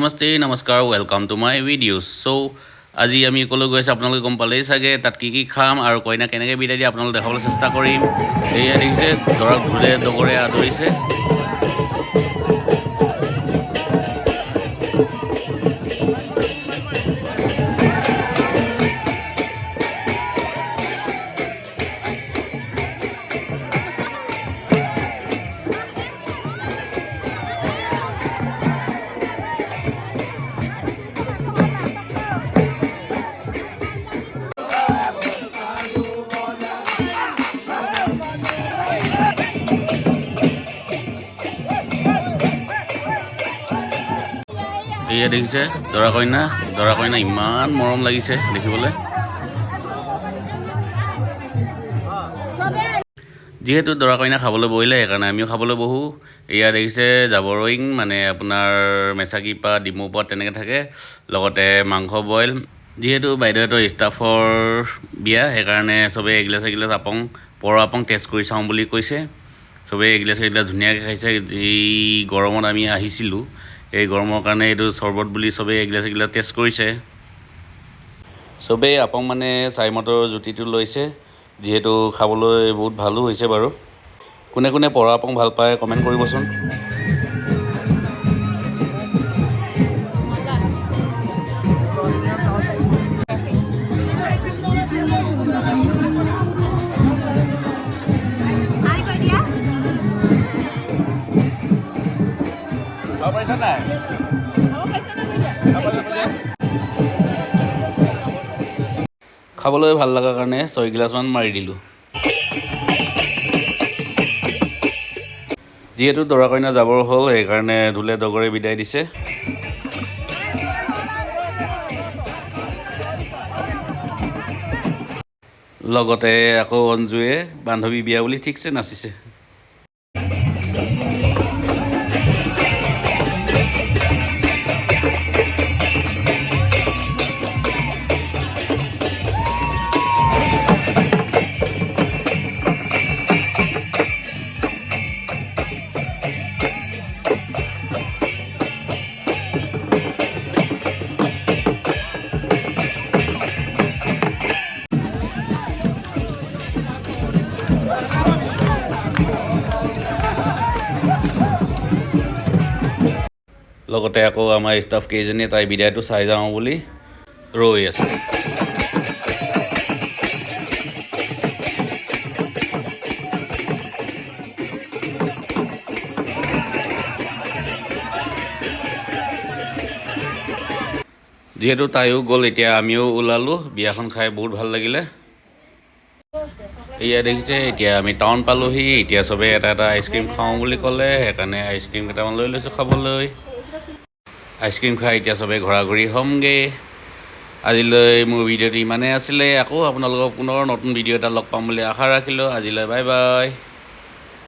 নমস্তে নমস্কাৰ welcome to my video' so' আজি আমি ক'লৈ গৈ আছোঁ, আপোনালোকে গম পালেই চাগে, তাত কি কি খাম আৰু কইনা কেনেকৈ বিদায় দিয়ে আপোনালোকে দেখাবলৈ চেষ্টা কৰিম। এয়া দেখিছে দৰাক ঢোলে ডগৰে আদৰিছে। এয়া দেখিছে। দৰা কইনা দৰা কইনা ইমান মৰম লাগিছে দেখিবলৈ। যিহেতু দৰা কইনা খাবলৈ বহিলে সেইকাৰণে আমিও খাবলৈ বহোঁ। এয়া দেখিছে জাবৰইং মানে আপোনাৰ মেচাকি পাত ডিমু পাত তেনেকৈ থাকে। লগতে মাংস বইল। যিহেতু বাইদেউহঁতৰ ষ্টাফৰ বিয়া সেইকাৰণে চবেই এগিলাচ এগিলাচ আপং পৰ আপং টেষ্ট কৰি চাওঁ বুলি কৈছে। চবেই এগিলাচ এগিলাচ ধুনীয়াকৈ খাইছে। এই গৰমত আমি আহিছিলোঁ। এই গৰমৰ কাৰণে এইটো চৰ্বত বুলি চবেই এগিলাচ এগিলাচ টেষ্ট কৰিছে। চবেই আপং মানে চাইমতৰ জুতিটো লৈছে, যিহেতু খাবলৈ বহুত ভালো হৈছে বাৰু। কোনে কোনে পৰা আপং ভালো পায় কমেণ্ট কৰিবচোন। খাবলৈ ভাল লগাৰ কাৰণে ছয় গিলাচমান মাৰি দিলোঁ। যিহেতু দৰা কইনা যাবৰ হ'ল সেইকাৰণে ঢোলে ডগৰে বিদায় দিছে। লগতে আকৌ অঞ্জুৱে বান্ধৱী বিয়া বুলি ঠিকছে নাচিছে। লগতে আকৌ আমাৰ ষ্টাফ কেইজনীয়ে তাই বিদায়টো চাই যাওঁ বুলি ৰৈ আছে। যিহেতু তাইও গ'ল এতিয়া আমিও ওলালোঁ। বিয়াখন খাই বহুত ভাল লাগিলে। এয়া দেখিছে এতিয়া আমি টাউন পালোহি। এতিয়া চবেই এটা এটা আইচক্ৰীম খাওঁ বুলি ক'লে সেইকাৰণে আইচক্ৰীম কেইটামান লৈ লৈছোঁ খাবলৈ। আইচক্ৰীম খাই এতিয়া চবেই ঘৰা ঘূৰি হ'মগৈ। আজিলৈ মোৰ ভিডিঅ'টো ইমানেই আছিলে। আকৌ আপোনালোকক পুনৰ নতুন ভিডিঅ' এটা লগ পাম বুলি আশা ৰাখিলোঁ। আজিলৈ বাই বাই